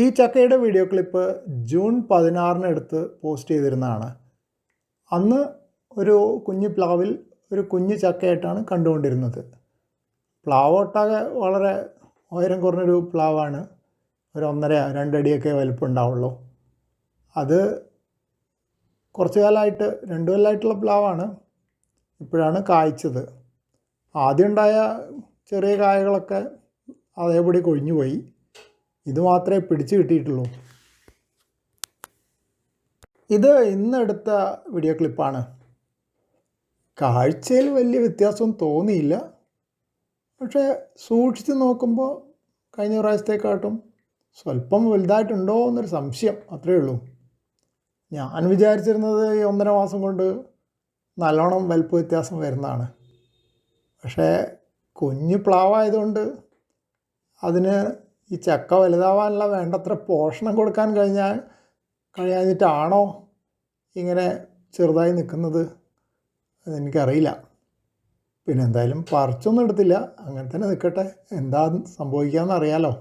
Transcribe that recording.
ഈ ചക്കയുടെ video clip June പതിനാറിന് എടുത്ത് പോസ്റ്റ് ചെയ്തിരുന്നതാണ്. അന്ന് ഒരു കുഞ്ഞു പ്ലാവിൽ ഒരു കുഞ്ഞു ചക്കയായിട്ടാണ് കണ്ടുകൊണ്ടിരുന്നത്. പ്ലാവ് ഒട്ടാകെ വളരെ ഉയരം കുറഞ്ഞൊരു പ്ലാവാണ്. ഒരു ഒന്നര രണ്ടടിയൊക്കെ വലിപ്പം ഉണ്ടാവുള്ളൂ. അത് കുറച്ച് കാലമായിട്ട് രണ്ട് കൊല്ലമായിട്ടുള്ള പ്ലാവാണ് ഇപ്പോഴാണ് കായ്ച്ചത്. ആദ്യം ഉണ്ടായ ചെറിയ കായകളൊക്കെ അതേപടി കൊഴിഞ്ഞു പോയി ഇത് മാത്രമേ പിടിച്ചു കിട്ടിയിട്ടുള്ളൂ. ഇത് ഇന്നെടുത്ത വീഡിയോ ക്ലിപ്പാണ് കാഴ്ചയിൽ വലിയ വ്യത്യാസം തോന്നിയില്ല. പക്ഷേ സൂക്ഷിച്ച് നോക്കുമ്പോൾ കഴിഞ്ഞ പ്രാവശ്യത്തെക്കാട്ടും സ്വല്പം വലുതായിട്ടുണ്ടോ എന്നൊരു സംശയം അത്രയേ ഉള്ളൂ. ഞാൻ വിചാരിച്ചിരുന്നത് ഈ ഒന്നര മാസം കൊണ്ട് നല്ലോണം വലിപ്പ വ്യത്യാസം വരുന്നതാണ്. പക്ഷേ കുഞ്ഞ് പ്ലാവായതുകൊണ്ട് അതിന് ഈ ചക്ക വലുതാവാനുള്ള വേണ്ടത്ര പോഷണം കൊടുക്കാൻ കഴിഞ്ഞാൽ കഴിയാഞ്ഞിട്ടാണോ ഇങ്ങനെ ചെറുതായി നിൽക്കുന്നത് അതെനിക്കറിയില്ല. പിന്നെ എന്തായാലും പറിച്ചൊന്നും എടുത്തില്ല. അങ്ങനെ തന്നെ നിൽക്കട്ടെ എന്താ സംഭവിക്കാമെന്ന് അറിയാലോ